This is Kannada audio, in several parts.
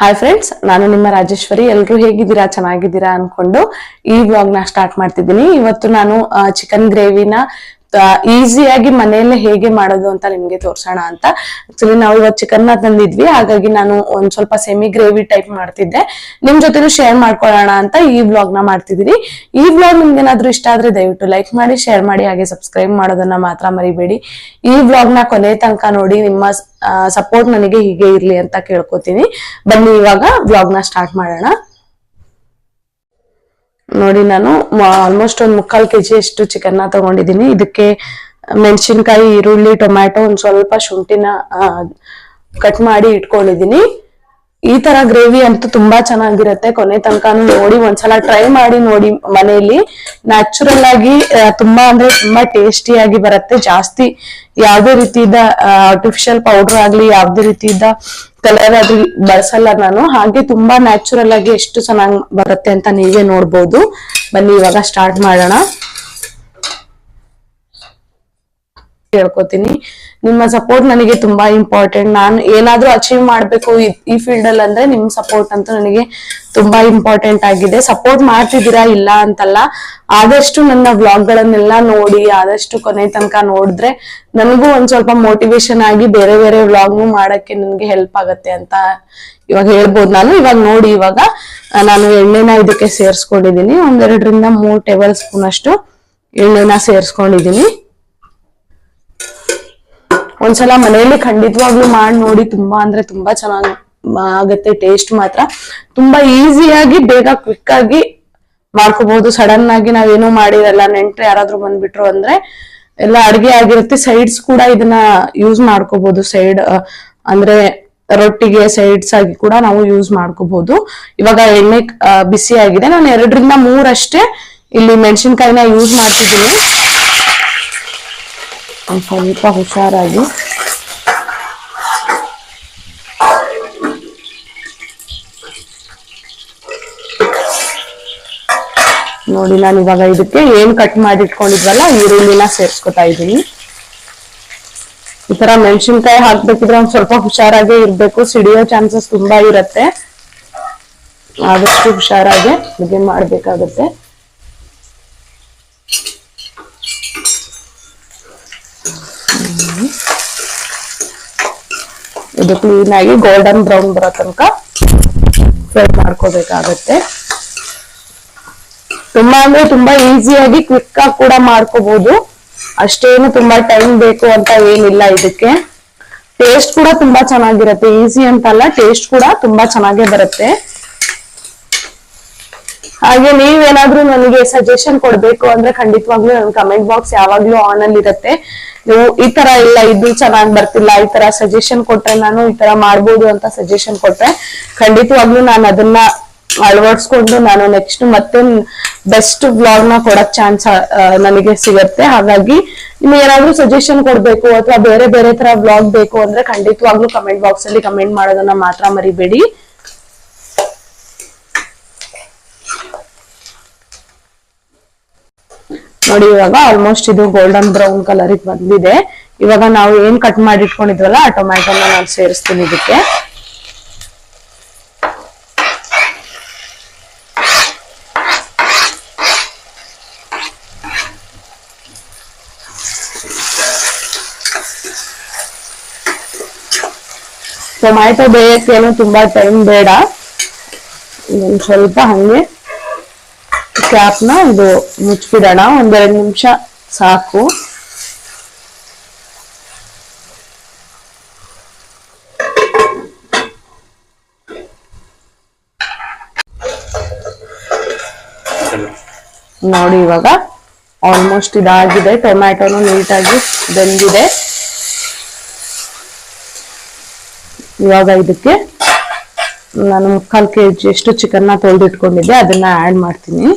ಹಾಯ್ ಫ್ರೆಂಡ್ಸ್ ನಾನು ನಿಮ್ಮ ರಾಜೇಶ್ವರಿ. ಎಲ್ಲರೂ ಹೇಗಿದ್ದೀರಾ? ಚೆನ್ನಾಗಿದ್ದೀರಾ ಅನ್ಕೊಂಡು ಈ ವ್ಲಾಗ್ನ ಸ್ಟಾರ್ಟ್ ಮಾಡ್ತಿದ್ದೀನಿ. ಇವತ್ತು ನಾನು ಚಿಕನ್ ಗ್ರೇವಿನ ಈಸಿಯಾಗಿ ಮನೆಯಲ್ಲೇ ಹೇಗೆ ಮಾಡೋದು ಅಂತ ನಿಮ್ಗೆ ತೋರ್ಸೋಣ ಅಂತ. ಆಕ್ಚುಲಿ ನಾವು ಇವತ್ತು ಚಿಕನ್ನ ತಂದಿದ್ವಿ. ಹಾಗಾಗಿ ನಾನು ಒಂದ್ ಸ್ವಲ್ಪ ಸೆಮಿ ಗ್ರೇವಿ ಟೈಪ್ ಮಾಡ್ತಿದ್ದೆ. ನಿಮ್ ಜೊತೆನೂ ಶೇರ್ ಮಾಡ್ಕೊಳ್ಳೋಣ ಅಂತ ಈ ವ್ಲಾಗ್ನ ಮಾಡ್ತಿದೀನಿ ಈ ವ್ಲಾಗ್ ನಿಮ್ಗೆ ಏನಾದ್ರು ಇಷ್ಟ ಆದ್ರೆ ದಯವಿಟ್ಟು ಲೈಕ್ ಮಾಡಿ ಶೇರ್ ಮಾಡಿ, ಹಾಗೆ ಸಬ್ಸ್ಕ್ರೈಬ್ ಮಾಡೋದನ್ನ ಮಾತ್ರ ಮರಿಬೇಡಿ. ಈ ವ್ಲಾಗ್ನ ಕೊನೆ ತನಕ ನೋಡಿ ನಿಮ್ಮ ಸಪೋರ್ಟ್ ನನಗೆ ಹೀಗೆ ಇರ್ಲಿ ಅಂತ ಕೇಳ್ಕೊತೀನಿ. ಬನ್ನಿ ಇವಾಗ ವ್ಲಾಗ್ನ ಸ್ಟಾರ್ಟ್ ಮಾಡೋಣ. ನೋಡಿ ನಾನು ಆಲ್ಮೋಸ್ಟ್ ಒಂದ್ ಮುಕ್ಕಾಲ್ ಕೆಜಿ ಅಷ್ಟು ಚಿಕನ್ ತಗೊಂಡಿದ್ದೀನಿ. ಇದಕ್ಕೆ ಮೆಣಸಿನ್ಕಾಯಿ, ಈರುಳ್ಳಿ, ಟೊಮ್ಯಾಟೊ ಒಂದ್ ಸ್ವಲ್ಪ ಶುಂಠಿನ ಕಟ್ ಮಾಡಿ ಇಟ್ಕೊಂಡಿದೀನಿ ಈ ತರ ಗ್ರೇವಿ ಅಂತೂ ತುಂಬಾ ಚೆನ್ನಾಗಿರುತ್ತೆ. ಕೊನೆ ತನಕನು ನೋಡಿ, ಒಂದ್ಸಲ ಟ್ರೈ ಮಾಡಿ ನೋಡಿ ಮನೆಯಲ್ಲಿ. ನ್ಯಾಚುರಲ್ ಆಗಿ ತುಂಬಾ ಅಂದ್ರೆ ತುಂಬಾ ಟೇಸ್ಟಿಯಾಗಿ ಬರುತ್ತೆ. ಜಾಸ್ತಿ ಯಾವ್ದೇ ರೀತಿಯಿಂದ ಆರ್ಟಿಫಿಷಿಯಲ್ ಪೌಡರ್ ಆಗ್ಲಿ, ಯಾವ್ದೇ ರೀತಿಯಿಂದ ಕಲರ್ ಆಗ್ಲಿ ಬಳಸಲ್ಲ ನಾನು. ಹಾಗೆ ತುಂಬಾ ನ್ಯಾಚುರಲ್ ಆಗಿ ಎಷ್ಟು ಚೆನ್ನಾಗಿ ಬರುತ್ತೆ ಅಂತ ನೀವೇ ನೋಡ್ಬೋದು. ಬನ್ನಿ, ಇವಾಗ ಸ್ಟಾರ್ಟ್ ಮಾಡೋಣ. ಕೇಳ್ಕೊತೀನಿ ನಿಮ್ಮ ಸಪೋರ್ಟ್ ನನಗೆ ತುಂಬಾ ಇಂಪಾರ್ಟೆಂಟ್ ನಾನು ಏನಾದ್ರೂ ಅಚೀವ್ ಮಾಡ್ಬೇಕು ಈ- ಫೀಲ್ಡ್ ಅಲ್ಲಿ ಅಂದ್ರೆ ನಿಮ್ ಸಪೋರ್ಟ್ ಅಂತೂ ನನಗೆ ತುಂಬಾ ಇಂಪಾರ್ಟೆಂಟ್ ಆಗಿದೆ. ಸಪೋರ್ಟ್ ಮಾಡ್ತಿದ್ದೀರಾ ಇಲ್ಲ ಅಂತಲ್ಲ, ಆದಷ್ಟು ನನ್ನ ವ್ಲಾಗ್ ಗಳನ್ನೆಲ್ಲ ನೋಡಿ, ಆದಷ್ಟು ಕೊನೆ ತನಕ ನೋಡಿದ್ರೆ ನನಗೂ ಒಂದ್ ಸ್ವಲ್ಪ ಮೋಟಿವೇಶನ್ ಆಗಿ ಬೇರೆ ಬೇರೆ ವ್ಲಾಗ್ನು ಮಾಡಕ್ಕೆ ನನ್ಗೆ ಹೆಲ್ಪ್ ಆಗತ್ತೆ ಅಂತ ಇವಾಗ ಹೇಳ್ಬೋದು ನಾನು. ಇವಾಗ ನೋಡಿ, ಇವಾಗ ನಾನು ಎಣ್ಣೆನ ಇದಕ್ಕೆ ಸೇರ್ಸ್ಕೊಂಡಿದೀನಿ ಒಂದೆರಡರಿಂದ ಮೂರ್ ಟೇಬಲ್ ಸ್ಪೂನ್ ಅಷ್ಟು ಎಣ್ಣೆನ ಸೇರ್ಸ್ಕೊಂಡಿದೀನಿ ಒಂದ್ಸಲ ಮನೆಯಲ್ಲಿ ಖಂಡಿತವಾಗ್ಲೂ ಮಾಡಿ ನೋಡಿ ತುಂಬಾ ಅಂದ್ರೆ ತುಂಬಾ ಚೆನ್ನಾಗಿ ಆಗತ್ತೆ ಟೇಸ್ಟ್ ಮಾತ್ರ. ತುಂಬಾ ಈಸಿಯಾಗಿ ಬೇಗ ಕ್ವಿಕ್ ಆಗಿ ಮಾಡ್ಕೋಬಹುದು ಸಡನ್ ಆಗಿ ನಾವೇನು ಮಾಡಿರಲ್ಲ. ನೆಂಟ್ರೆ ಯಾರಾದ್ರೂ ಬಂದ್ಬಿಟ್ರು ಅಂದ್ರೆ ಎಲ್ಲ ಅಡ್ಗೆ ಆಗಿರುತ್ತೆ. ಸೈಡ್ಸ್ ಕೂಡ ಇದನ್ನ ಯೂಸ್ ಮಾಡ್ಕೋಬಹುದು ಸೈಡ್ ಅಂದ್ರೆ ರೊಟ್ಟಿಗೆ ಸೈಡ್ಸ್ ಆಗಿ ಕೂಡ ನಾವು ಯೂಸ್ ಮಾಡ್ಕೋಬಹುದು ಇವಾಗ ಎಣ್ಣೆ ಬಿಸಿ ಆಗಿದೆ ನಾನು ಎರಡರಿಂದ ಮೂರಷ್ಟೇ ಇಲ್ಲಿ ಮೆಣಸಿನ್ಕಾಯಿನ ಯೂಸ್ ಮಾಡ್ತಿದ್ದೀನಿ. ಸ್ವಲ್ಪ ಹುಷಾರಾಗಿ ನೋಡಿ, ನಾನು ಇವಾಗ ಇದಕ್ಕೆ ಏನ್ ಕಟ್ ಮಾಡಿ ಇಟ್ಕೊಂಡಿದ್ವಲ್ಲ ಈರುಳ್ಳಿನ ಸೇರ್ಸ್ಕೊತಾ ಇದೀನಿ ಈ ತರ ಮೆಣಸಿನ್ಕಾಯಿ ಹಾಕ್ಬೇಕಿದ್ರೆ ಒಂದ್ ಸ್ವಲ್ಪ ಹುಷಾರಾಗೆ ಇರ್ಬೇಕು. ಸಿಡಿಯೋ ಚಾನ್ಸಸ್ ತುಂಬಾ ಇರತ್ತೆ. ಆದಷ್ಟು ಹುಷಾರಾಗೆ ಅಡುಗೆ ಮಾಡ್ಬೇಕಾಗತ್ತೆ. ಇದು. ಕ್ಲೀನ್ ಆಗಿ ಗೋಲ್ಡನ್ ಬ್ರೌನ್ ಬರೋ ತನಕ ಫ್ರೈ ಮಾಡ್ಕೋಬೇಕಾಗತ್ತೆ. ತುಂಬಾ ಅಂದ್ರೆ ತುಂಬಾ ಈಸಿಯಾಗಿ ಕ್ವಿಕ್ ಆಗಿ ಕೂಡ ಮಾಡ್ಕೋಬಹುದು ಅಷ್ಟೇನು ತುಂಬಾ ಟೈಮ್ ಬೇಕು ಅಂತ ಏನಿಲ್ಲ ಇದಕ್ಕೆ. ಟೇಸ್ಟ್ ಕೂಡ ತುಂಬಾ ಚೆನ್ನಾಗಿರುತ್ತೆ. ಈಸಿ ಅಂತಲ್ಲ ಟೇಸ್ಟ್ ಕೂಡ ತುಂಬಾ ಚೆನ್ನಾಗೇ ಬರುತ್ತೆ. ಹಾಗೆ ನೀವೇನಾದ್ರೂ ನನಗೆ ಸಜೆಷನ್ ಕೊಡ್ಬೇಕು ಅಂದ್ರೆ ಖಂಡಿತವಾಗ್ಲೂ ನನ್ನ ಕಮೆಂಟ್ ಬಾಕ್ಸ್ ಯಾವಾಗ್ಲೂ ಆನ್ ಅಲ್ಲಿ ಇರುತ್ತೆ ನೀವು ಈ ತರ ಇಲ್ಲ, ಇದು ಚೆನ್ನಾಗಿ ಬರ್ತಿಲ್ಲ, ಈ ತರ ಸಜೆಷನ್ ಕೊಟ್ರೆ ನಾನು ಈ ತರ ಮಾಡ್ಬೋದು ಅಂತ ಸಜೆಷನ್ ಕೊಟ್ರೆ ಖಂಡಿತವಾಗ್ಲೂ ನಾನು ಅದನ್ನ ಅಳವಡಿಸ್ಕೊಂಡು ನಾನು ನೆಕ್ಸ್ಟ್ ಮತ್ತೆ ಬೆಸ್ಟ್ ವ್ಲಾಗ್ನ ಕೊಡಕ್ ಚಾನ್ಸ್ ನನಗೆ ಸಿಗತ್ತೆ. ಹಾಗಾಗಿ ನಿಮ್ಗೆ ಏನಾದ್ರು ಸಜೆಷನ್ ಕೊಡ್ಬೇಕು ಅಥವಾ ಬೇರೆ ಬೇರೆ ತರ ವ್ಲಾಗ್ ಬೇಕು ಅಂದ್ರೆ ಖಂಡಿತವಾಗ್ಲೂ ಕಮೆಂಟ್ ಬಾಕ್ಸ್ ಅಲ್ಲಿ ಕಮೆಂಟ್ ಮಾಡೋದನ್ನ ಮಾತ್ರ ಮರಿಬೇಡಿ. ನೋಡಿ, ಇವಾಗ ಆಲ್ಮೋಸ್ಟ್ ಇದು ಗೋಲ್ಡನ್ ಬ್ರೌನ್ ಕಲರ್ ಬಂದಿದೆ. ಇವಾಗ ನಾವು ಏನ್ ಕಟ್ ಮಾಡಿ ಇಟ್ಕೊಂಡಿದ್ವಲ್ಲ ಆ ಟೊಮ್ಯಾಟೊನ ನಾನು ಸೇರಿಸ್ತೀನಿ ಇದಕ್ಕೆ ಟೊಮ್ಯಾಟೊ ಬೇಯಕ್ಕೇನು ತುಂಬಾ ಟೈಮ್ ಬೇಡ. ಸ್ವಲ್ಪ ಹಂಗೆ ಕ್ಯಾಪ್ನ ಇದು ಮುಚ್ಚಿಬಿಡೋಣ ಒಂದೆರಡು ನಿಮಿಷ ಸಾಕು. ನೋಡಿ ಇವಾಗ ಆಲ್ಮೋಸ್ಟ್ ಇದಾಗಿದೆ, ಟೊಮ್ಯಾಟೊನು ನೀಟಾಗಿ ಬೆಂದಿದೆ. ಇವಾಗ ಇದಕ್ಕೆ ನಾನು ಮುಕ್ಕಾಲು ಕೆ ಜಿ ಎಷ್ಟು ಚಿಕನ್ನ ತೊಳೆದಿಟ್ಕೊಂಡಿದ್ದೆ, ಅದನ್ನ ಆ್ಯಡ್ ಮಾಡ್ತೀನಿ.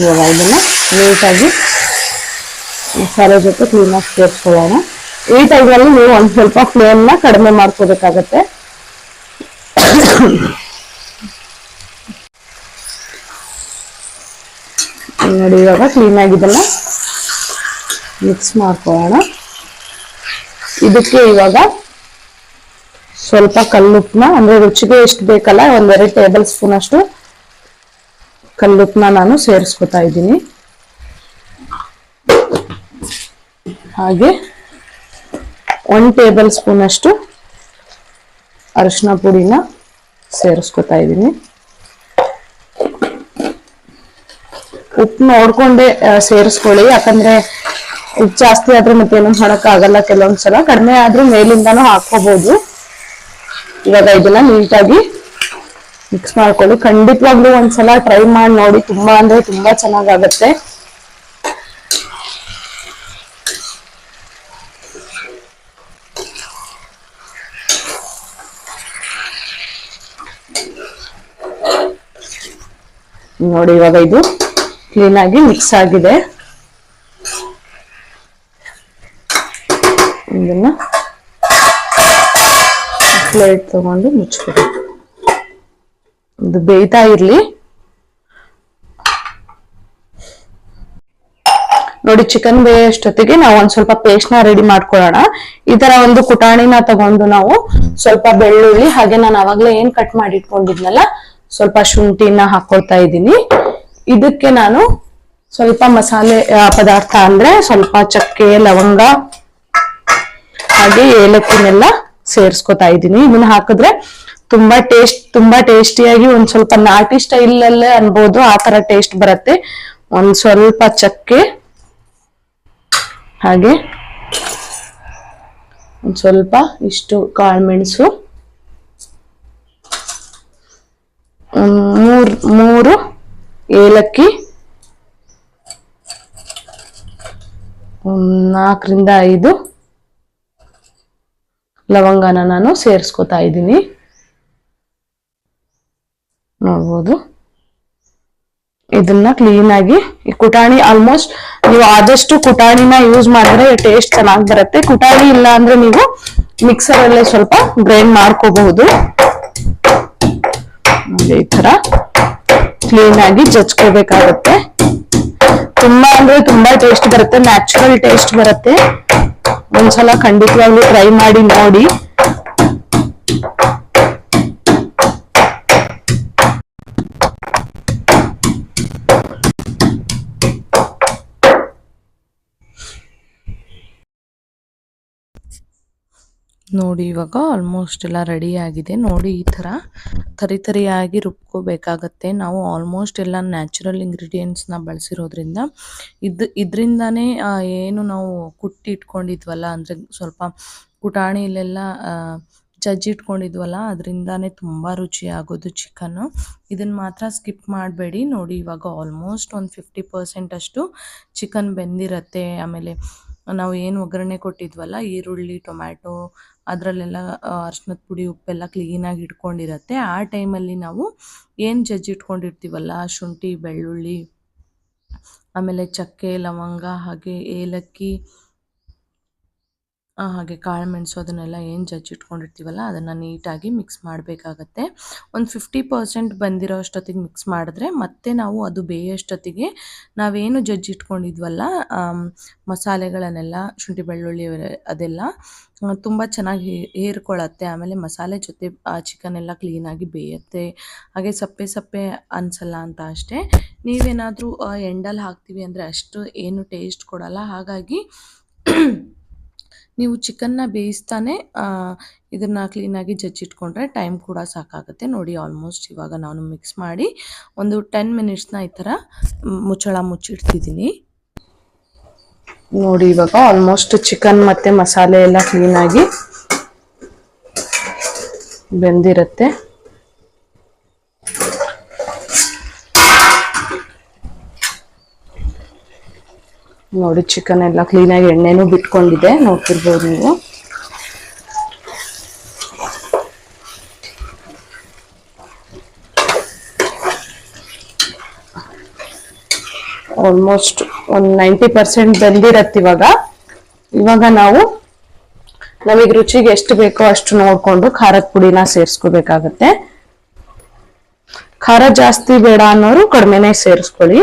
ಇವಾಗ ಇದನ್ನ ನೀಟಾಗಿ ಮಸಾಲೆ ಜೊತೆ ಕ್ಲೀನಾಗಿ ಸೇರಿಸ್ಕೊಳ್ಳೋಣ. ಈ ಟೈಮಲ್ಲಿ ನೀವು ಒಂದು ಸ್ವಲ್ಪ ಫ್ಲೇಮ್ನ ಕಡಿಮೆ ಮಾಡ್ಕೋಬೇಕಾಗತ್ತೆ. ನೋಡಿ, ಇವಾಗ ಕ್ಲೀನ್ ಇದನ್ನ ಮಿಕ್ಸ್ ಮಾಡ್ಕೊಳ್ಳೋಣ. ಇದಕ್ಕೆ ಇವಾಗ ಸ್ವಲ್ಪ ಕಲ್ಲುಪ್ಪನ ಅಂದ್ರೆ ರುಚಿಗೆ ಎಷ್ಟು ಬೇಕಲ್ಲ, ಒಂದೆರಡು ಟೇಬಲ್ ಸ್ಪೂನ್ ಅಷ್ಟು ಕಲ್ಲುಪ್ಪನ ನಾನು ಸೇರಿಸ್ಕೊತಾ ಇದ್ದೀನಿ. ಹಾಗೆ ಒನ್ ಟೇಬಲ್ ಸ್ಪೂನ್ ಅಷ್ಟು ಅರಿಶಿನ ಪುಡಿನ ಸೇರಿಸ್ಕೊತಾ ಇದ್ದೀನಿ. ಉಪ್ಪು ನೋಡ್ಕೊಂಡೆ ಸೇರಿಸ್ಕೊಳ್ಳಿ. ಯಾಕಂದ್ರೆ ಉಪ್ಪು ಜಾಸ್ತಿ ಆದ್ರೆ ಮತ್ತೆ ಆಗಲ್ಲ ಕೆಲವೊಂದ್ಸಲ. ಕಡಿಮೆ ಆದ್ರೂ ಮೇಲಿಂದಾನು ಹಾಕೋಬಹುದು ಇವಾಗ ಇದನ್ನ ನೀಟಾಗಿ ಮಿಕ್ಸ್ ಮಾಡ್ಕೊಳ್ಳಿ. ಖಂಡಿತವಾಗ್ಲೂ ಒಂದ್ಸಲ ಟ್ರೈ ಮಾಡಿ ನೋಡಿ. ತುಂಬಾ ಅಂದ್ರೆ ತುಂಬಾ ಚೆನ್ನಾಗಾಗತ್ತೆ. ನೋಡಿ ಇವಾಗ ಇದು ಕ್ಲೀನ್ ಆಗಿ ಮಿಕ್ಸ್ ಆಗಿದೆ. ಇದನ್ನ ಪ್ಲೇಟ್ ತಗೊಂಡು ಮುಚ್ಬೇಕು ಇದು ಬೇಯ್ತಾ ಇರ್ಲಿ. ನೋಡಿ ಚಿಕನ್ ಬೇಯಷ್ಟೊತ್ತಿಗೆ ನಾವು ಒಂದ್ ಸ್ವಲ್ಪ ಪೇಸ್ಟ್ನ ರೆಡಿ ಮಾಡ್ಕೊಳ್ಳೋಣ. ಈ ತರ ಒಂದು ಕುಟಾಣಿನ ತಗೊಂಡು ನಾವು ಸ್ವಲ್ಪ ಬೆಳ್ಳುಳ್ಳಿ, ಹಾಗೆ ನಾನು ಅವಾಗ್ಲೇ ಏನ್ ಕಟ್ ಮಾಡಿ ಇಟ್ಕೊಂಡಿದ್ನಲ್ಲ ಸ್ವಲ್ಪ ಶುಂಠಿನ ಹಾಕೊಳ್ತಾ ಇದ್ದೀನಿ. ಇದಕ್ಕೆ ನಾನು ಸ್ವಲ್ಪ ಮಸಾಲೆ ಪದಾರ್ಥ ಅಂದ್ರೆ ಸ್ವಲ್ಪ ಚಕ್ಕೆ, ಲವಂಗ, ಹಾಗೆ ಏಲಕ್ಕಿನೆಲ್ಲ ಸೇರ್ಸ್ಕೊತಾ ಇದ್ದೀನಿ. ಇದನ್ನ ಹಾಕಿದ್ರೆ ತುಂಬಾ ಟೇಸ್ಟ್ ತುಂಬಾ ಟೇಸ್ಟಿಯಾಗಿ ಒಂದ್ ಸ್ವಲ್ಪ ನಾಟಿ ಸ್ಟೈಲ್ ಅಲ್ಲೇ ಅನ್ಬೋದು, ಆ ತರ ಟೇಸ್ಟ್ ಬರುತ್ತೆ. ಒಂದ್ ಸ್ವಲ್ಪ ಚಕ್ಕೆ, ಹಾಗೆ ಒಂದ್ ಸ್ವಲ್ಪ ಇಷ್ಟು ಕಾಳುಮೆಣಸು ಮೂರ್, ಮೂರು ಏಲಕ್ಕಿ ನಾಲ್ಕರಿಂದ ಐದು ಲವಂಗನ ನಾನು ಸೇರಿಸ್ಕೊತಾ ಇದ್ದೀನಿ. ನೋಡ್ಬೋದು. ಇದನ್ನ ಕ್ಲೀನ್ ಆಗಿ, ಈ ಕುಟಾಣಿ ಆಲ್ಮೋಸ್ಟ್ ನೀವು ಆದಷ್ಟು ಕುಟಾಣಿನ ಯೂಸ್ ಮಾಡಿದ್ರೆ ಟೇಸ್ಟ್ ಚೆನ್ನಾಗಿ ಬರುತ್ತೆ. ಕುಟಾಣಿ ಇಲ್ಲ ಅಂದ್ರೆ ನೀವು ಮಿಕ್ಸರ್ ಅಲ್ಲೇ ಸ್ವಲ್ಪ ಗ್ರೈಂಡ್ ಮಾಡ್ಕೋಬಹುದು. ಈ ತರ ಕ್ಲೀನ್ ಆಗಿ ಜಜ್ಕೋಬೇಕಾಗತ್ತೆ. ತುಂಬಾ ಅಂದ್ರೆ ತುಂಬಾ ಟೇಸ್ಟ್ ಬರುತ್ತೆ ನ್ಯಾಚುರಲ್ ಟೇಸ್ಟ್ ಬರುತ್ತೆ. ಒಂದ್ಸಲ ಖಂಡಿತವಾಗ್ಲೂ ಟ್ರೈ ಮಾಡಿ ನೋಡಿ. ನೋಡಿ ಇವಾಗ ಆಲ್ಮೋಸ್ಟ್ ಎಲ್ಲ ರೆಡಿ ಆಗಿದೆ. ನೋಡಿ ಈ ಥರ ತರಿ ತರಿಯಾಗಿ ರುಬ್ಕೋಬೇಕಾಗತ್ತೆ. ನಾವು ಆಲ್ಮೋಸ್ಟ್ ಎಲ್ಲ ನ್ಯಾಚುರಲ್ ಇಂಗ್ರೀಡಿಯೆಂಟ್ಸ್ನ ಬಳಸಿರೋದ್ರಿಂದ ಇದು, ಇದರಿಂದನೇ ಏನು ನಾವು ಕುಟ್ಟಿ ಇಟ್ಕೊಂಡಿದ್ವಲ್ಲ, ಅಂದರೆ ಸ್ವಲ್ಪ ಕುಟಾಣಿಲೆಲ್ಲ ಜಜ್ಜಿ ಇಟ್ಕೊಂಡಿದ್ವಲ್ಲ, ಅದರಿಂದನೇ ತುಂಬ ರುಚಿ ಆಗೋದು ಚಿಕನ್ನು ಇದನ್ನು ಮಾತ್ರ ಸ್ಕಿಪ್ ಮಾಡಬೇಡಿ. ನೋಡಿ ಇವಾಗ ಆಲ್ಮೋಸ್ಟ್ ಒಂದು ಫಿಫ್ಟಿ ಪರ್ಸೆಂಟ್ ಅಷ್ಟು ಚಿಕನ್ ಬೆಂದಿರತ್ತೆ. ಆಮೇಲೆ ನಾವು ಏನು ಒಗ್ಗರಣೆ ಕೊಟ್ಟಿದ್ವಲ್ಲ, ಈರುಳ್ಳಿ, ಟೊಮ್ಯಾಟೊ, ಅದರಲ್ಲೆಲ್ಲ ಅರ್ಶಿನದ ಪುಡಿ ಉಪ್ಪೆಲ್ಲ ಕ್ಲೀನಾಗಿ ಇಟ್ಕೊಂಡಿರತ್ತೆ. ಆ ಟೈಮಲ್ಲಿ ನಾವು ಏನು ಜಜ್ಜಿ ಇಟ್ಕೊಂಡಿರ್ತೀವಲ್ಲ, ಶುಂಠಿ, ಬೆಳ್ಳುಳ್ಳಿ, ಆಮೇಲೆ ಚಕ್ಕೆ, ಲವಂಗ, ಹಾಗೆ ಏಲಕ್ಕಿ ಹಾಗೆ ಕಾಳುಮೆಣಸು ಅದನ್ನೆಲ್ಲ ಏನು ಜಜ್ಜಿಟ್ಕೊಂಡಿರ್ತೀವಲ್ಲ ಅದನ್ನು ನೀಟಾಗಿ ಮಿಕ್ಸ್ ಮಾಡಬೇಕಾಗತ್ತೆ. ಒಂದು ಫಿಫ್ಟಿ ಪರ್ಸೆಂಟ್ ಬಂದಿರೋ ಅಷ್ಟೊತ್ತಿಗೆ ಮಿಕ್ಸ್ ಮಾಡಿದ್ರೆ ಮತ್ತೆ ನಾವು ಅದು ಬೇಯೋಷ್ಟೊತ್ತಿಗೆ ನಾವೇನು ಜಜ್ಜಿ ಇಟ್ಕೊಂಡಿದ್ವಲ್ಲ ಮಸಾಲೆಗಳನ್ನೆಲ್ಲ, ಶುಂಠಿ ಬೆಳ್ಳುಳ್ಳಿ ಅದೆಲ್ಲ ತುಂಬ ಚೆನ್ನಾಗಿ ಹೇರ್ಕೊಳ್ಳತ್ತೆ ಆಮೇಲೆ ಮಸಾಲೆ ಜೊತೆ, ಆ ಚಿಕನ್ ಎಲ್ಲ ಕ್ಲೀನಾಗಿ ಬೇಯುತ್ತೆ. ಹಾಗೆ ಸಪ್ಪೆ ಸಪ್ಪೆ ಅನಿಸಲ್ಲ ಅಂತ ಅಷ್ಟೇ. ನೀವೇನಾದರೂ ಎಂಡಲ್ಲಿ ಹಾಕ್ತೀವಿ ಅಂದರೆ ಅಷ್ಟು ಏನು ಟೇಸ್ಟ್ ಕೊಡಲ್ಲ. ಹಾಗಾಗಿ ನೀವು ಚಿಕನ್ನ ಬೇಯಿಸ್ತಾನೆ ಇದನ್ನ ಕ್ಲೀನಾಗಿ ಜಜ್ಜಿಟ್ಕೊಂಡ್ರೆ ಟೈಮ್ ಕೂಡ ಸಾಕಾಗುತ್ತೆ. ನೋಡಿ ಆಲ್ಮೋಸ್ಟ್ ಇವಾಗ ನಾನು ಮಿಕ್ಸ್ ಮಾಡಿ ಒಂದು ಟೆನ್ ಮಿನಿಟ್ಸ್ನ ಈ ಥರ ಮುಚ್ಚಳ ಮುಚ್ಚಿಡ್ತಿದ್ದೀನಿ. ನೋಡಿ ಇವಾಗ ಆಲ್ಮೋಸ್ಟ್ ಚಿಕನ್ ಮತ್ತು ಮಸಾಲೆ ಎಲ್ಲ ಕ್ಲೀನಾಗಿ ಬೆಂದಿರುತ್ತೆ. ನೋಡಿ ಚಿಕನ್ ಎಲ್ಲ ಕ್ಲೀನಾಗಿ ಎಣ್ಣೆನೂ ಬಿಟ್ಕೊಂಡಿದೆ ನೋಡ್ತಿರ್ಬೋದು ನೀವು. ಆಲ್ಮೋಸ್ಟ್ ಒಂದು ನೈಂಟಿ ಪರ್ಸೆಂಟ್ ಬೆಂದಿರತ್ತೆ ಇವಾಗ. ಇವಾಗ ನಾವು ನಮಗೆ ರುಚಿಗೆ ಎಷ್ಟು ಬೇಕೋ ಅಷ್ಟು ನೋಡ್ಕೊಂಡು ಖಾರದ ಪುಡಿನ ಸೇರಿಸ್ಕೋಬೇಕಾಗತ್ತೆ. ಖಾರ ಜಾಸ್ತಿ ಬೇಡ ಅನ್ನೋರು ಕಡಿಮೆನೇ ಸೇರಿಸ್ಕೊಳ್ಳಿ.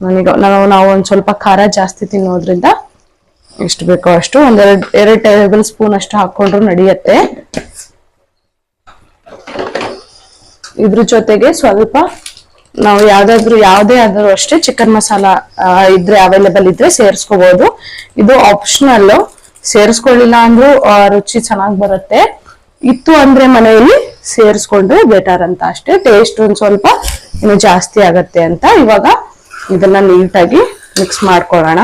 ನನಗೆ ನಾವು ನಾವು ಒಂದ್ ಸ್ವಲ್ಪ ಖಾರ ಜಾಸ್ತಿ ತಿನ್ನೋದ್ರಿಂದ ಎಷ್ಟು ಬೇಕೋ ಅಷ್ಟು ಒಂದೆರಡು ಎರಡು ಟೇಬಲ್ ಸ್ಪೂನ್ ಅಷ್ಟು ಹಾಕೊಂಡ್ರು ನಡೆಯುತ್ತೆ. ಇದ್ರ ಜೊತೆಗೆ ಸ್ವಲ್ಪ ನಾವು ಯಾವ್ದಾದ್ರು, ಯಾವುದೇ ಆದ್ರೂ ಅಷ್ಟೇ ಚಿಕನ್ ಮಸಾಲ ಇದ್ರೆ ಅವೈಲೇಬಲ್ ಇದ್ರೆ ಸೇರಿಸ್ಕೋಬಹುದು ಇದು ಆಪ್ಷನಲ್ ಸೇರಿಸ್ಕೊಳ್ಳಿಲ್ಲ ಅಂದ್ರೂ ರುಚಿ ಚೆನ್ನಾಗಿ ಬರುತ್ತೆ. ಇತ್ತು ಅಂದ್ರೆ ಮನೆಯಲ್ಲಿ ಸೇರಿಸ್ಕೊಂಡ್ರೆ ಬೆಟರ್ ಅಂತ ಅಷ್ಟೇ. ಟೇಸ್ಟ್ ಒಂದ್ ಸ್ವಲ್ಪ ಇನ್ನು ಜಾಸ್ತಿ ಆಗತ್ತೆ ಅಂತ ಇವಾಗ ಇದನ್ನ ನೀಟಾಗಿ ಮಿಕ್ಸ್ ಮಾಡ್ಕೊಳ್ಳೋಣ.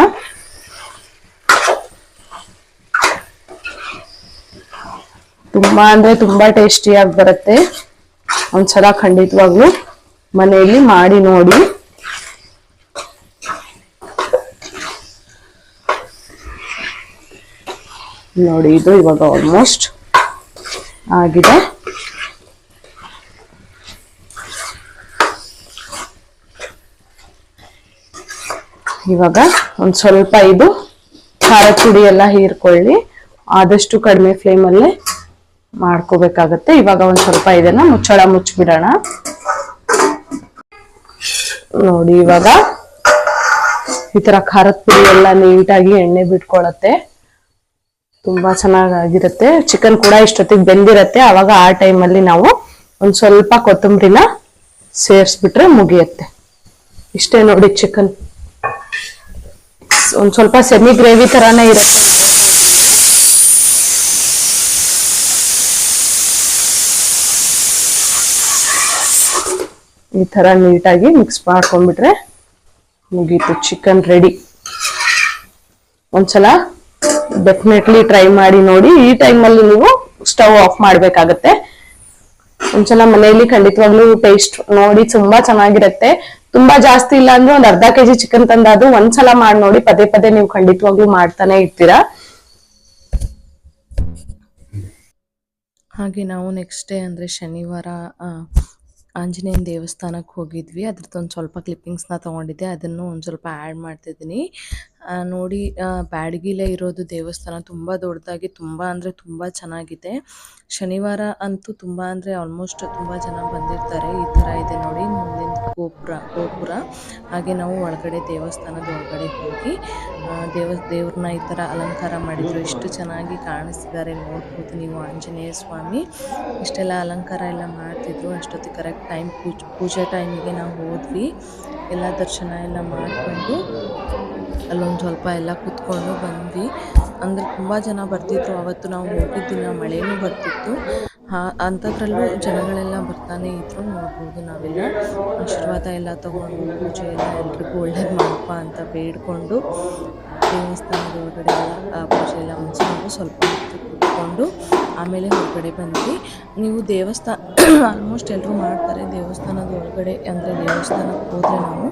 ತುಂಬಾ ಅಂದ್ರೆ ತುಂಬಾ ಟೇಸ್ಟಿಯಾಗಿ ಬರುತ್ತೆ. ಒಂದ್ಸಲ ಖಂಡಿತವಾಗ್ಲೂ ಮನೆಯಲ್ಲಿ ಮಾಡಿ ನೋಡಿ. ನೋಡಿ ಇದು ಇವಾಗ ಆಲ್ಮೋಸ್ಟ್ ಆಗಿದೆ. ಇವಾಗ ಒಂದು ಸ್ವಲ್ಪ ಇದು ಖಾರ ಪುಡಿ ಎಲ್ಲ ಹೀರ್ಕೊಳ್ಳಿ. ಆದಷ್ಟು ಕಡಿಮೆ ಫ್ಲೇಮಲ್ಲೇ ಮಾಡ್ಕೋಬೇಕಾಗತ್ತೆ. ಇವಾಗ ಒಂದು ಸ್ವಲ್ಪ ಇದನ್ನ ಮುಚ್ಚಳ ಮುಚ್ಚಿಬಿಡೋಣ. ನೋಡಿ ಇವಾಗ ಈ ತರ ಖಾರದ ಪುಡಿ ಎಲ್ಲ ನೀಟಾಗಿ ಎಣ್ಣೆ ಬಿಟ್ಕೊಳತ್ತೆ. ತುಂಬಾ ಚೆನ್ನಾಗಿರುತ್ತೆ ಚಿಕನ್ ಕೂಡ ಇಷ್ಟೊತ್ತಿಗೆ ಬೆಂದಿರತ್ತೆ. ಅವಾಗ ಆ ಟೈಮಲ್ಲಿ ನಾವು ಒಂದ್ ಸ್ವಲ್ಪ ಕೊತ್ತಂಬರಿನ ಸೇರಿಸ್ಬಿಟ್ರೆ ಮುಗಿಯತ್ತೆ. ಇಷ್ಟೇ ನೋಡಿ ಚಿಕನ್ ಒಂದ್ ಸ್ವಲ್ಪ ಸೆಮಿ ಗ್ರೇವಿ ತರಾನೇ ಇರುತ್ತೆ. ಈ ತರ ನೀಟಾಗಿ ಮಿಕ್ಸ್ ಮಾಡ್ಕೊಂಡ್ಬಿಟ್ರೆ ಮುಗೀತು ಚಿಕನ್ ರೆಡಿ ಒಂದ್ಸಲ ಡೆಫಿನೆಟ್ಲಿ ಟ್ರೈ ಮಾಡಿ ನೋಡಿ. ಈ ಟೈಮಲ್ಲಿ ನೀವು ಸ್ಟವ್ ಆಫ್ ಮಾಡ್ಬೇಕಾಗತ್ತೆ. ಒಂದ್ಸಲ ಮನೆಯಲ್ಲಿ ಖಂಡಿತವಾಗ್ಲೂ ಟೇಸ್ಟ್ ನೋಡಿ, ತುಂಬಾ ಚೆನ್ನಾಗಿರುತ್ತೆ. ತುಂಬಾ ಜಾಸ್ತಿ ಇಲ್ಲ ಅಂದ್ರೆ ಒಂದ್ ಅರ್ಧ ಕೆಜಿ ಚಿಕನ್ ತಂದಾದ್ರು ಒಂದ್ಸಲ ಮಾಡಿ ನೋಡಿ, ಪದೇ ಪದೇ ನೀವು ಖಂಡಿತವಾಗ್ಲೂ ಮಾಡ್ತಾನೆ ಇರ್ತೀರಾ? ಹಾಗೆ ನಾವು ನೆಕ್ಸ್ಟ್ ಡೇ ಅಂದ್ರೆ ಶನಿವಾರ ಆಂಜನೇಯನ್ ದೇವಸ್ಥಾನಕ್ಕೆ ಹೋಗಿದ್ವಿ. ಅದ್ರದ್ದೊಂದು ಸ್ವಲ್ಪ ಕ್ಲಿಪ್ಪಿಂಗ್ಸ್ನ ತೊಗೊಂಡಿದ್ದೆ. ಅದನ್ನು ಒಂದು ಸ್ವಲ್ಪ ಆ್ಯಡ್ ಮಾಡ್ತಿದ್ದೀನಿ. ನೋಡಿ ಆ, ಬ್ಯಾಡಗಿಲೇ ಇರೋದು ದೇವಸ್ಥಾನ ತುಂಬ ದೊಡ್ಡದಾಗಿ ತುಂಬ ಅಂದರೆ ತುಂಬ ಚೆನ್ನಾಗಿದೆ. ಶನಿವಾರ ಅಂತೂ ತುಂಬ ಅಂದರೆ ಆಲ್ಮೋಸ್ಟ್ ತುಂಬ ಜನ ಬಂದಿರ್ತಾರೆ. ಈ ಥರ ಇದೆ ನೋಡಿ ಮುಂದಿನ ಗೋಪುರ ಗೋಪುರ. ಹಾಗೆ ನಾವು ಒಳಗಡೆ ದೇವಸ್ಥಾನದ ಒಳಗಡೆ ಹೋಗಿ ದೇವ ದೇವ್ರನ್ನ ಈ ಥರ ಅಲಂಕಾರ ಮಾಡಿದ್ರು. ಎಷ್ಟು ಚೆನ್ನಾಗಿ ಕಾಣಿಸ್ತಿದ್ದಾರೆ. ನೋಡ್ಬೋದು ನೀವು ಆಂಜನೇಯ ಸ್ವಾಮಿ. ಇಷ್ಟೆಲ್ಲ ಅಲಂಕಾರ ಎಲ್ಲ ಮಾಡ್ತಿದ್ರು. ಅಷ್ಟೊತ್ತಿಗೆ ಕರೆಕ್ಟ್ ಟೈಮ್ ಪೂಜೆ ಪೂಜೆ ಟೈಮಿಗೆ ನಾವು ಹೋದ್ವಿ. ಎಲ್ಲ ದರ್ಶನ ಎಲ್ಲ ಮಾಡಿಕೊಂಡು ಅಲ್ಲೊಂದು ಸ್ವಲ್ಪ ಎಲ್ಲ ಕೂತ್ಕೊಂಡು ಬಂದ್ವಿ. ಅಂದರೆ ತುಂಬ ಜನ ಬರ್ತಿದ್ರು. ಅವತ್ತು ನಾವು ಹೋಗಿದ್ದ ದಿನ ಮಳೆನೂ ಬರ್ತಿತ್ತು. ಹಾ ಅಂಥದ್ರಲ್ಲೂ ಜನಗಳೆಲ್ಲ ಬರ್ತಾನೆ ಇದ್ರು. ನೋಡ್ಬೋದು ನಾವೆಲ್ಲ. ಆಶೀರ್ವಾದ ಎಲ್ಲ ತೊಗೊಂಡು, ಪೂಜೆ ಎಲ್ಲ ಎಲ್ರಿಗೂ ಒಳ್ಳೇದು ಮಾಡಪ್ಪ ಅಂತ ಬೇಡ್ಕೊಂಡು ದೇವಸ್ಥಾನದ ಒಳಗಡೆ ಎಲ್ಲ ಪೂಜೆ ಎಲ್ಲ ಮುಗಿಸ್ಕೊಂಡು ಸ್ವಲ್ಪ ಹೊತ್ತು ಕೂತ್ಕೊಂಡು ಆಮೇಲೆ ಹೊರಗಡೆ ಬಂದ್ವಿ. ನೀವು ದೇವಸ್ಥಾನ ಆಲ್ಮೋಸ್ಟ್ ಎಲ್ಲರೂ ಮಾಡ್ತಾರೆ ದೇವಸ್ಥಾನದ ಒಳಗಡೆ, ಅಂದರೆ ದೇವಸ್ಥಾನಕ್ಕೆ ಹೋದರೆ ನಾವು.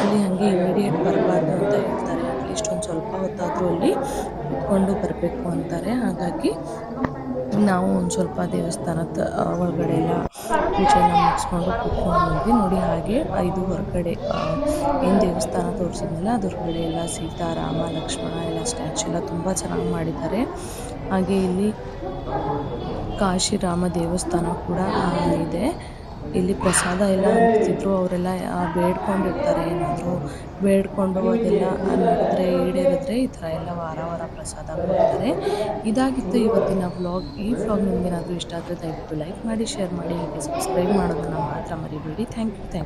ಅಲ್ಲಿ ಹಾಗೆ ಇಮಿಡಿಯೇಟ್ ಬರಬಾರ್ದು ಅಂತ ಹೇಳ್ತಾರೆ. ಒಂದು ಹೊತ್ತಾದರೂ ಅಲ್ಲಿ ಬರಬೇಕು ಅಂತಾರೆ. ಹಾಗಾಗಿ ನಾವು ಒಂದು ಸ್ವಲ್ಪ ದೇವಸ್ಥಾನದ ಒಳಗಡೆ ಎಲ್ಲ ಪೂಜೆನ ಮುಗಿಸ್ಕೊಂಡು ಕೂತ್ಕೊಂಡು ನೋಡಿ ಹಾಗೆ ಐದು ಹೊರಗಡೆ ಏನು ದೇವಸ್ಥಾನ ತೋರಿಸಿದ್ನಲ್ಲ ಅದ್ರ ಹೊರಗಡೆ ಎಲ್ಲ ಸೀತಾರಾಮ ಲಕ್ಷ್ಮಣ, ಎಲ್ಲ ಸ್ಟ್ಯಾಚು ಎಲ್ಲ ತುಂಬ ಚೆನ್ನಾಗಿ ಮಾಡಿದ್ದಾರೆ. ಹಾಗೆ ಇಲ್ಲಿ ಕಾಶಿರಾಮ ದೇವಸ್ಥಾನ ಕೂಡ ಇದೆ. ಇಲ್ಲಿ ಪ್ರಸಾದ ಎಲ್ಲ ಅಂತಿದ್ರು ಅವರೆಲ್ಲ ಬೇಡ್ಕೊಂಡಿರ್ತಾರೆ ಏನಾದರೂ. ಬೇಡ್ಕೊಂಡು ಅದೆಲ್ಲ ನಡೆದ್ರೆ ಈಡೇರಿದ್ರೆ ಈ ಥರ ಎಲ್ಲ ವಾರ ವಾರ ಪ್ರಸಾದ ಮಾಡ್ತಾರೆ. ಇದಾಗಿತ್ತು ಇವತ್ತಿನ ವ್ಲಾಗ್ ಈ ವ್ಲಾಗ್ ನಿಮ್ಗೇನಾದರೂ ಇಷ್ಟ ಆದರೆ ದಯವಿಟ್ಟು ಲೈಕ್ ಮಾಡಿ ಶೇರ್ ಮಾಡಿ, ಹೀಗೆ ಸಬ್ಸ್ಕ್ರೈಬ್ ಮಾಡೋದನ್ನು ಮಾತ್ರ ಮರಿಬೇಡಿ. Thank you thank you